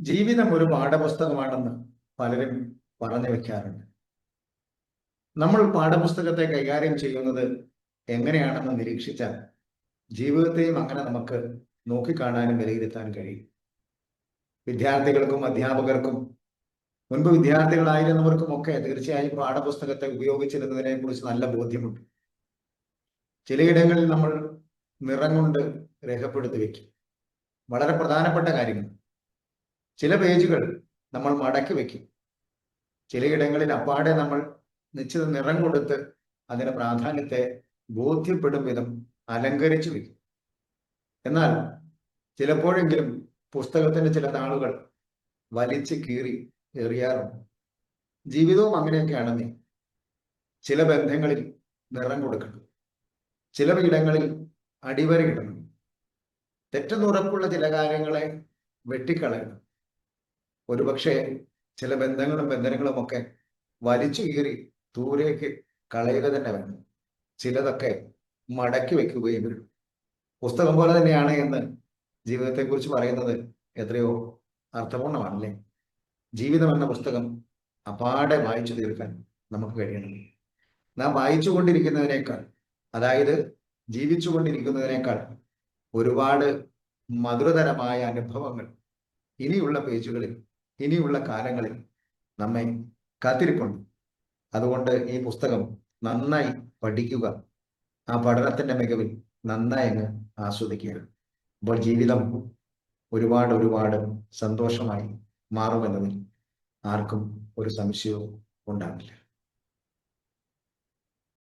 ജീവിതം ഒരു പാഠപുസ്തകമാണെന്ന് പലരും പറഞ്ഞു വെക്കാറുണ്ട്. നമ്മൾ പാഠപുസ്തകത്തെ കൈകാര്യം ചെയ്യുന്നത് എങ്ങനെയാണെന്ന് നിരീക്ഷിച്ചാൽ ജീവിതത്തെയും അങ്ങനെ നമുക്ക് നോക്കിക്കാണാനും വിലയിരുത്താൻ കഴിയും. വിദ്യാർത്ഥികൾക്കും അധ്യാപകർക്കും മുൻപ് വിദ്യാർത്ഥികളായിരുന്നവർക്കും ഒക്കെ തീർച്ചയായും പാഠപുസ്തകത്തെ ഉപയോഗിച്ചിരുന്നതിനെ കുറിച്ച് നല്ല ബോധ്യമുണ്ട്. ചിലയിടങ്ങളിൽ നമ്മൾ നിറം കൊണ്ട് രേഖപ്പെടുത്തി വെക്കും. വളരെ പ്രധാനപ്പെട്ട കാര്യങ്ങൾ. ചില പേജുകൾ നമ്മൾ മടക്കി വെക്കും. ചിലയിടങ്ങളിൽ അപ്പാടെ നമ്മൾ നിശ്ചിത നിറം കൊടുത്ത് അതിന്റെ പ്രാധാന്യത്തെ ബോധ്യപ്പെടും വിധം അലങ്കരിച്ചു വെക്കും. എന്നാൽ ചിലപ്പോഴെങ്കിലും പുസ്തകത്തിന്റെ ചില താളുകൾ വലിച്ചു കീറി എറിയാറുണ്ട്. ജീവിതവും അങ്ങനെയൊക്കെയാണെന്നേ. ചില ബന്ധങ്ങളിൽ നിറം കൊടുക്കണം ചില ഇടങ്ങളിൽ അടിവരയിടണം. തെറ്റെന്നുറപ്പുള്ള ചില കാര്യങ്ങളെ വെട്ടിക്കളയണം. ഒരുപക്ഷെ ചില ബന്ധങ്ങളും ബന്ധനങ്ങളും ഒക്കെ വലിച്ചു കീറി ദൂരേക്ക് കളയുക തന്നെ വേണം. ചിലതൊക്കെ മടക്കി വെക്കുകയും വരും. പുസ്തകം പോലെ തന്നെയാണ് എന്ന് ജീവിതത്തെക്കുറിച്ച് പറയുന്നത് എത്രയോ അർത്ഥപൂർണമാണല്ലേ? ജീവിതം എന്ന പുസ്തകം അപാടെ വായിച്ചു തീർക്കാൻ നമുക്ക് കഴിയണം നാം വായിച്ചു കൊണ്ടിരിക്കുന്നതിനേക്കാൾ അതായത് ജീവിച്ചു കൊണ്ടിരിക്കുന്നതിനേക്കാൾ ഒരുപാട് മധുരതരമായ അനുഭവങ്ങൾ ഇനിയുള്ള പേജുകളിൽ ഇനിയുള്ള കാലങ്ങളിൽ നമ്മെ കാത്തിരിപ്പുണ്ട്. അതുകൊണ്ട് ഈ പുസ്തകം നന്നായി പഠിക്കുക. ആ പഠനത്തിന്റെ മികവിൽ നന്നായി അങ്ങ് ആസ്വദിക്കുക. അപ്പോൾ ജീവിതം ഒരുപാട് ഒരുപാട് സന്തോഷമായി മാറുമെന്നതിൽ ആർക്കും ഒരു സംശയവും ഉണ്ടാവില്ല.